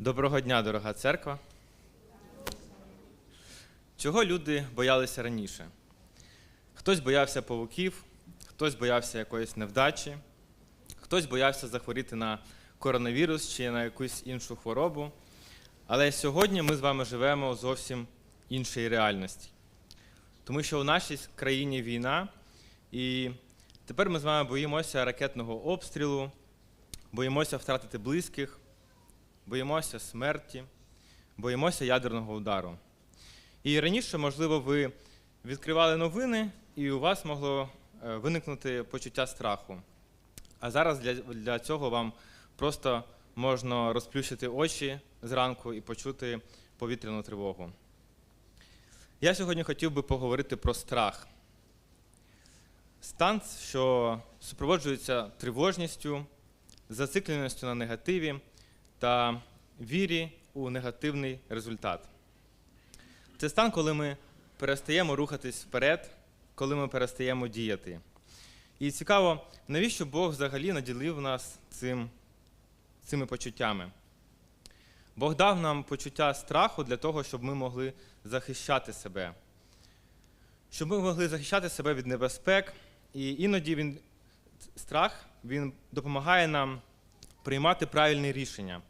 Доброго дня, дорога церква. Чого люди боялися раніше? Хтось боявся павуків, хтось боявся якоїсь невдачі, хтось боявся захворіти на коронавірус чи на якусь іншу хворобу. Але сьогодні ми з вами живемо у зовсім іншій реальності. Тому що у нашій країні війна, і тепер ми з вами боїмося ракетного обстрілу, боїмося втратити близьких, боїмося смерті, боїмося ядерного удару. І раніше, можливо, ви відкривали новини, і у вас могло е, виникнути почуття страху. А зараз для, для цього вам просто можна розплющити очі зранку і почути повітряну тривогу. Я сьогодні хотів би поговорити про страх. Стан, що супроводжується тривожністю, зацикленістю на негативі та вірі у негативний результат. Це стан, коли ми перестаємо рухатись вперед, коли ми перестаємо діяти. І цікаво, навіщо Бог взагалі наділив нас цим, цими почуттями? Бог дав нам почуття страху для того, щоб ми могли захищати себе, щоб ми могли захищати себе від небезпек, і іноді він, страх він допомагає нам приймати правильні рішення.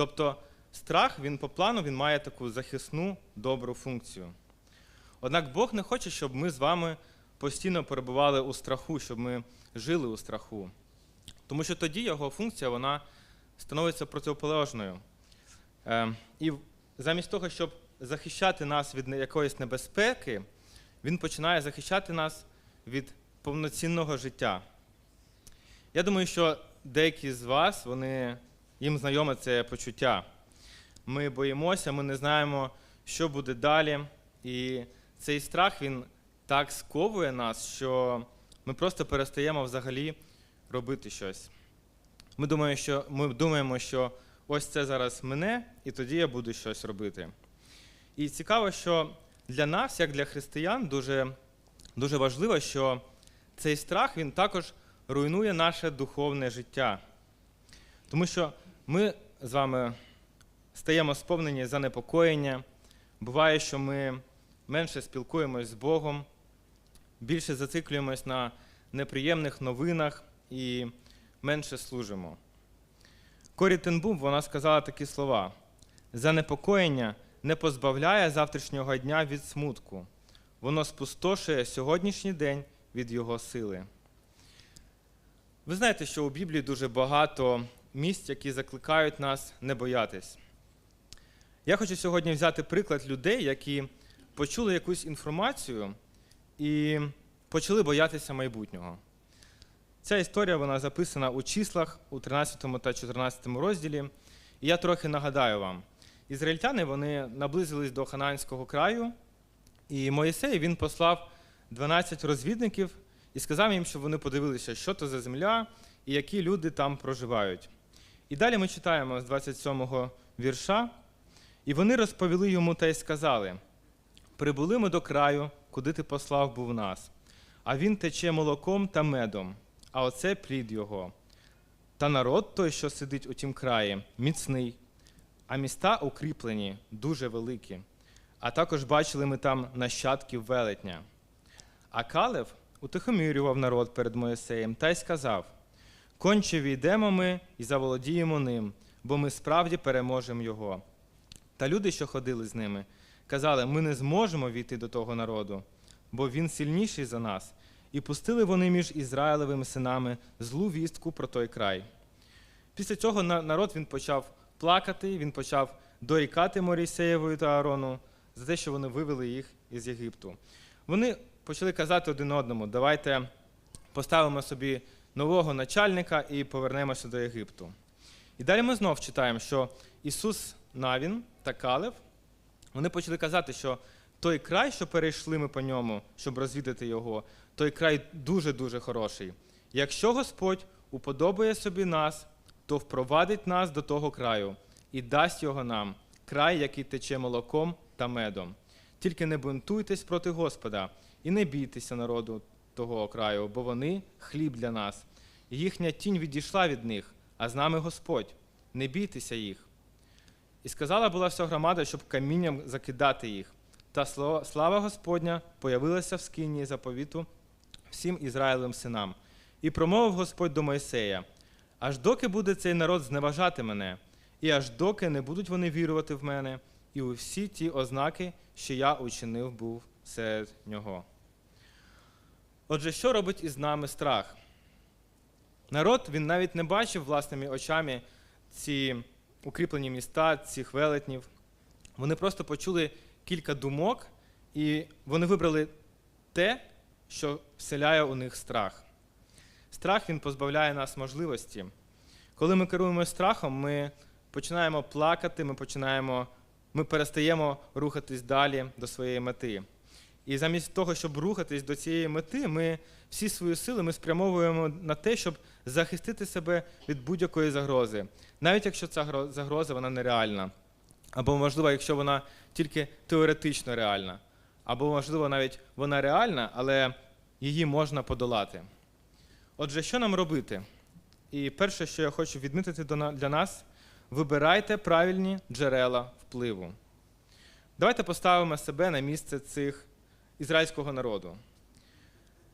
Тобто страх він по плану він має таку захисну добру функцію. Однак Бог не хоче, щоб ми з вами постійно перебували у страху, щоб ми жили у страху. Тому що тоді його функція вона становиться протиполежною. Е, і замість того, щоб захищати нас від якоїсь небезпеки, він починає захищати нас від повноцінного життя. Я думаю, що деякі з вас, вони, їм знайоме це почуття. Ми боїмося, ми не знаємо, що буде далі. І цей страх він так сковує нас, що ми просто перестаємо взагалі робити щось. Ми думаємо, що, ми думаємо, що ось це зараз мене, і тоді я буду щось робити. І цікаво, що для нас, як для християн, дуже, дуже важливо, що цей страх він також руйнує наше духовне життя. Тому що ми з вами стаємо сповнені занепокоєння. Буває, що ми менше спілкуємось з Богом, більше зациклюємось на неприємних новинах і менше служимо. Корі Тенбум вона сказала такі слова: занепокоєння не позбавляє завтрашнього дня від смутку, воно спустошує сьогоднішній день від його сили. Ви знаєте, що у Біблії дуже багато місць, які закликають нас не боятись. Я хочу сьогодні взяти приклад людей, які почули якусь інформацію і почали боятися майбутнього. Ця історія вона записана у числах у 13 та 14 розділі. І я трохи нагадаю вам: ізраїльтяни вони наблизились до Хананського краю, і Моїсей він послав 12 розвідників і сказав їм, щоб вони подивилися, що це за земля і які люди там проживають. І далі ми читаємо з 27-го вірша. І вони розповіли йому та й сказали: Прибули ми до краю, куди ти послав був нас, а він тече молоком та медом, а оце плід його. Та народ той, що сидить у тім краї, міцний, а міста укріплені, дуже великі. А також бачили ми там нащадків велетня. А Калев утихомирював народ перед Моїсеєм та й сказав: Конче війдемо ми і заволодіємо ним, бо ми справді переможемо його. Та люди, що ходили з ними, казали: ми не зможемо війти до того народу, бо він сильніший за нас. І пустили вони між Ізраїлевими синами злу вістку про той край. Після цього народ він почав плакати, він почав дорікати Морісеєвою та Аарону за те, що вони вивели їх із Єгипту. Вони почали казати один одному: давайте поставимо собі нового начальника і повернемося до Єгипту. І далі ми знов читаємо, що Ісус Навін та Калев, вони почали казати, що той край, що перейшли ми по ньому, щоб розвідати його, той край дуже-дуже хороший. Якщо Господь уподобає собі нас, то впровадить нас до того краю і дасть його нам, край, який тече молоком та медом. Тільки не бунтуйтесь проти Господа і не бійтеся народу того краю, бо вони хліб для нас. Їхня тінь відійшла від них, а з нами Господь. Не бійтеся їх. І сказала була вся громада, щоб камінням закидати їх. Та слава Господня появилася в скині заповіту всім Ізраїлевим синам. І промовив Господь до Мойсея: аж доки буде цей народ зневажати мене, і аж доки не будуть вони вірувати в мене, і у всі ті ознаки, що я учинив був серед нього. Отже, що робить із нами страх? Народ він навіть не бачив власними очами ці укріплені міста, цих велетнів. Вони просто почули кілька думок, і вони вибрали те, що вселяє у них страх. Страх він позбавляє нас можливості. Коли ми керуємо страхом, ми починаємо плакати, ми починаємо, ми перестаємо рухатись далі до своєї мети. І замість того, щоб рухатись до цієї мети, ми всі свої сили ми спрямовуємо на те, щоб захистити себе від будь-якої загрози, навіть якщо ця загроза вона нереальна, або можливо, якщо вона тільки теоретично реальна, або можливо навіть вона реальна, але її можна подолати. Отже, що нам робити? І перше, що я хочу відмітити для нас, вибирайте правильні джерела впливу. Давайте поставимо себе на місце цих ізраїльського народу.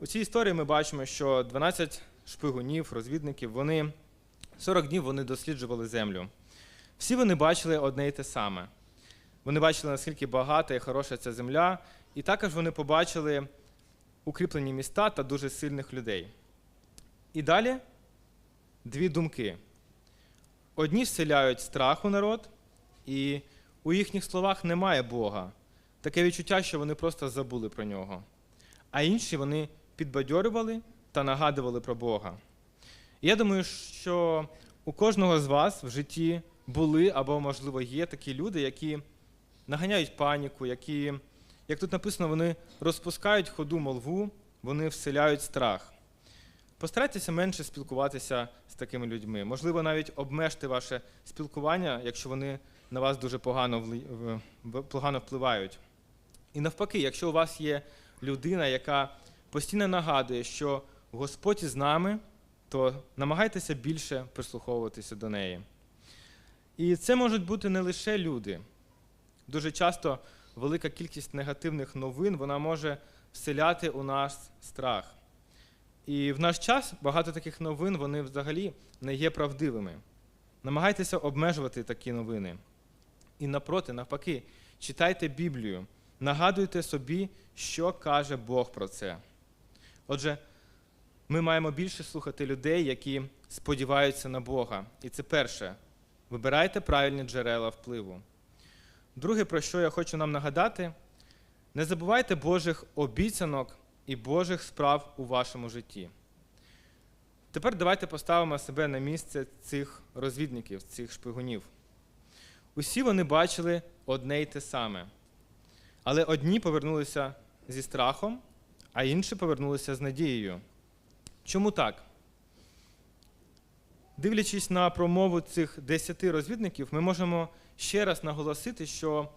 У цій історії ми бачимо, що 12 шпигунів, розвідників, вони 40 днів вони досліджували землю. Всі вони бачили одне і те саме. Вони бачили, наскільки багата і хороша ця земля, і також вони побачили укріплені міста та дуже сильних людей. І далі дві думки. Одні вселяють страх у народ, і у їхніх словах немає Бога. Таке відчуття, що вони просто забули про нього. А інші вони підбадьорювали та нагадували про Бога. Я думаю, що у кожного з вас в житті були або, можливо, є такі люди, які наганяють паніку, які, як тут написано, вони розпускають ходу молву, вони вселяють страх. Постарайтеся менше спілкуватися з такими людьми. Можливо, навіть обмежте ваше спілкування, якщо вони на вас дуже погано впливають. І навпаки, якщо у вас є людина, яка постійно нагадує, що Господь із нами, то намагайтеся більше прислуховуватися до неї. І це можуть бути не лише люди. Дуже часто велика кількість негативних новин вона може вселяти у нас страх. І в наш час багато таких новин вони взагалі не є правдивими. Намагайтеся обмежувати такі новини. І напроти, навпаки, читайте Біблію, нагадуйте собі, що каже Бог про це. Отже, ми маємо більше слухати людей, які сподіваються на Бога. І це перше. Вибирайте правильні джерела впливу. Друге, про що я хочу нам нагадати, не забувайте Божих обіцянок і Божих справ у вашому житті. Тепер давайте поставимо себе на місце цих розвідників, цих шпигунів. Усі вони бачили одне й те саме. Але одні повернулися зі страхом, а інші повернулися з надією. Чому так? Дивлячись на промову цих десяти розвідників, ми можемо ще раз наголосити, що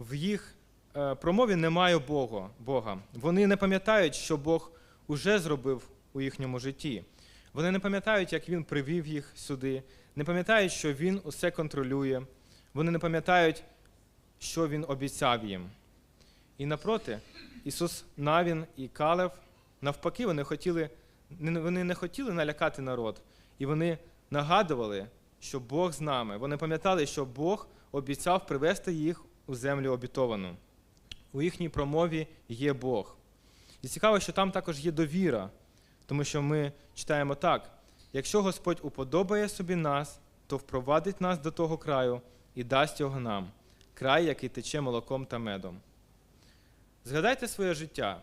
в їх е, промові немає Бога. Бога. Вони не пам'ятають, що Бог уже зробив у їхньому житті. Вони не пам'ятають, як Він привів їх сюди, не пам'ятають, що Він усе контролює. Вони не пам'ятають, що Він обіцяв їм. І напроти, Ісус Навін і Калев, навпаки, вони хотіли, вони не хотіли налякати народ, і вони нагадували, що Бог з нами. Вони пам'ятали, що Бог обіцяв привести їх у землю обітовану. У їхній промові є Бог. І цікаво, що там також є довіра, тому що ми читаємо так: якщо Господь уподобає собі нас, то впровадить нас до того краю і дасть його нам, край, який тече молоком та медом. Згадайте своє життя,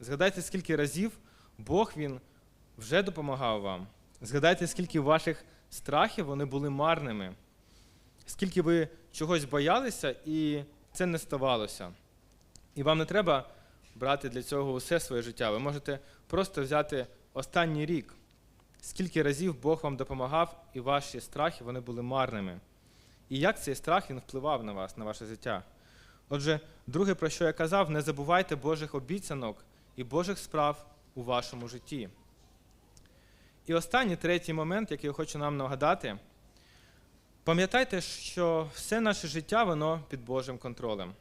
згадайте, скільки разів Бог Він вже допомагав вам. Згадайте, скільки ваших страхів вони були марними, скільки ви чогось боялися, і це не ставалося. І вам не треба брати для цього усе своє життя. Ви можете просто взяти останній рік, скільки разів Бог вам допомагав, і ваші страхи вони були марними. І як цей страх він впливав на вас, на ваше життя. Отже, друге, про що я казав, не забувайте Божих обіцянок і Божих справ у вашому житті. І останній третій момент, який я хочу нам нагадати, Пам'ятайте, що все наше життя воно під Божим контролем.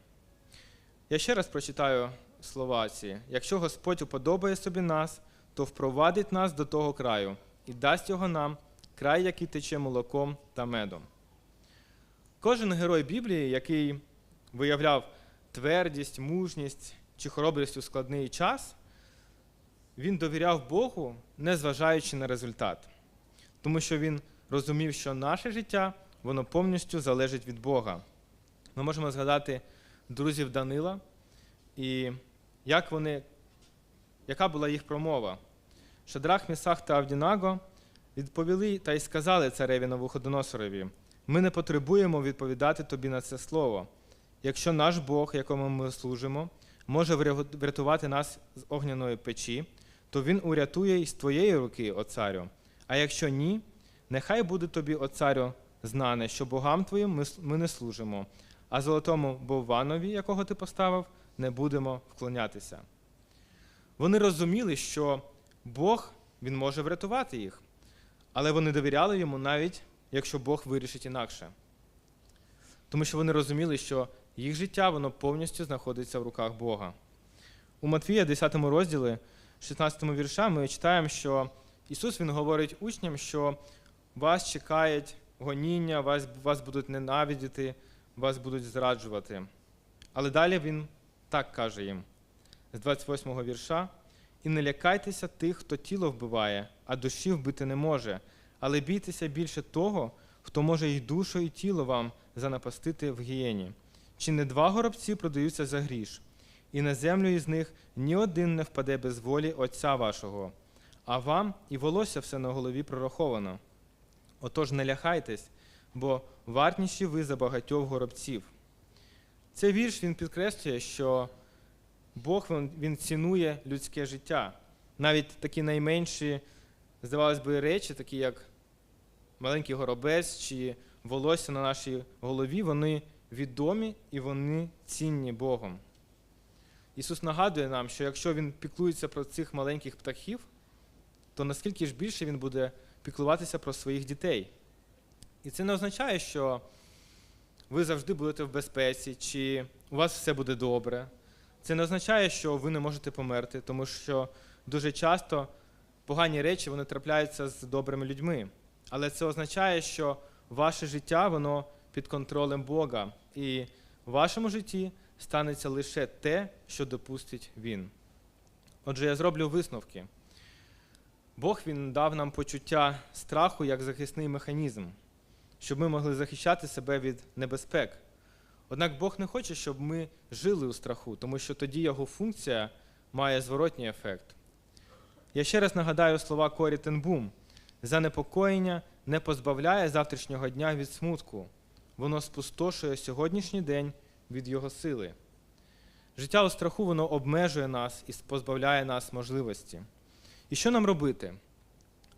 Я ще раз прочитаю слова ці. Якщо Господь уподобає собі нас, то впровадить нас до того краю і дасть його нам, край, який тече молоком та медом. Кожен герой Біблії, який виявляв твердість, мужність чи хоробрість у складний час, він довіряв Богу, незважаючи на результат. Тому що він розумів, що наше життя воно повністю залежить від Бога. Ми можемо згадати друзів Данила і як вони, яка була їх промова. Шадрах, Місах та Авдінаго відповіли та й сказали цареві Навуходоносорові, ми не потребуємо відповідати тобі на це слово. Якщо наш Бог, якому ми служимо, може врятувати нас з огняної печі, то він урятує із твоєї руки, о царю. А якщо ні, нехай буде тобі, о царю, знане, що богам твоїм ми, не служимо, а золотому Бовванові, якого ти поставив, не будемо вклонятися. Вони розуміли, що Бог він може врятувати їх, але вони довіряли йому навіть, якщо Бог вирішить інакше. Тому що вони розуміли, що їх життя воно повністю знаходиться в руках Бога. У Матвія, 10 розділі, 16 вірша, ми читаємо, що Ісус Він говорить учням, що вас чекають гоніння, вас, вас будуть ненавидіти, вас будуть зраджувати. Але далі Він так каже їм з 28 вірша: І не лякайтеся тих, хто тіло вбиває, а душі вбити не може, але бійтеся більше того, хто може і душу, і тіло вам занапастити в гієні. Чи не два горобці продаються за гріш, і на землю із них ні один не впаде без волі Отця вашого, а вам і волосся все на голові прораховано. Отож не ляхайтесь, бо вартніші ви за багатьох горобців. Цей вірш він підкреслює, що Бог він цінує людське життя. Навіть такі найменші, здавалось би, речі, такі як маленький горобець чи волосся на нашій голові, вони відомі і вони цінні Богом. Ісус нагадує нам, що якщо Він піклується про цих маленьких птахів, то наскільки ж більше Він буде піклуватися про своїх дітей. І це не означає, що ви завжди будете в безпеці, чи у вас все буде добре. Це не означає, що ви не можете померти, тому що дуже часто погані речі вони трапляються з добрими людьми. Але це означає, що ваше життя воно під контролем Бога, і в вашому житті станеться лише те, що допустить Він. Отже, я зроблю висновки. Бог він дав нам почуття страху як захисний механізм, щоб ми могли захищати себе від небезпек. Однак Бог не хоче, щоб ми жили у страху, тому що тоді його функція має зворотній ефект. Я ще раз нагадаю слова Корі Тенбум: занепокоєння не позбавляє завтрашнього дня від смутку, воно спустошує сьогоднішній день від його сили. Життя у страху воно обмежує нас і позбавляє нас можливості. І що нам робити?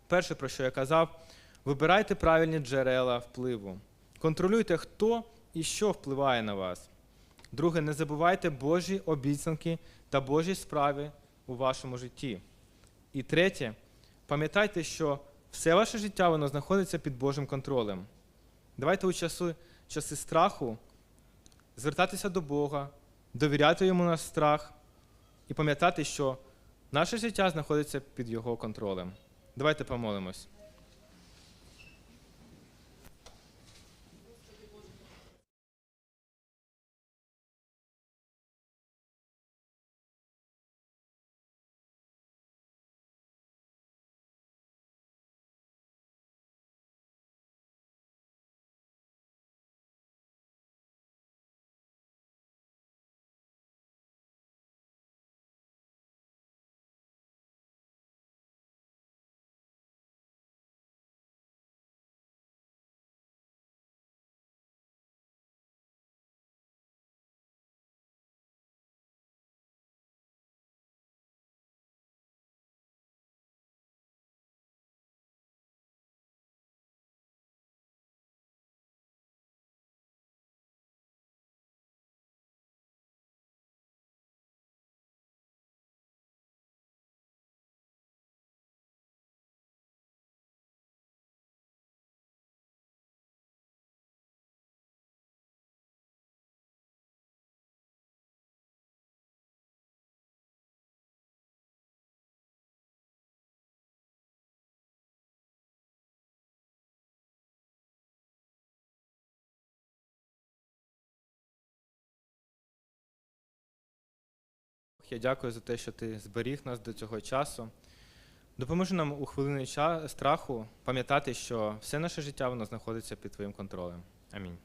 Перше, про що я казав, вибирайте правильні джерела впливу. Контролюйте, хто і що впливає на вас. Друге, не забувайте Божі обіцянки та Божі справи у вашому житті. І третє, пам'ятайте, що все ваше життя воно знаходиться під Божим контролем. Давайте у часи, часи страху звертатися до Бога, довіряти йому наш страх і пам'ятати, що наше життя знаходиться під Його контролем. Давайте помолимось. Я дякую за те, що ти зберіг нас до цього часу. Допоможи нам у хвилини страху пам'ятати, що все наше життя воно знаходиться під твоїм контролем. Амінь.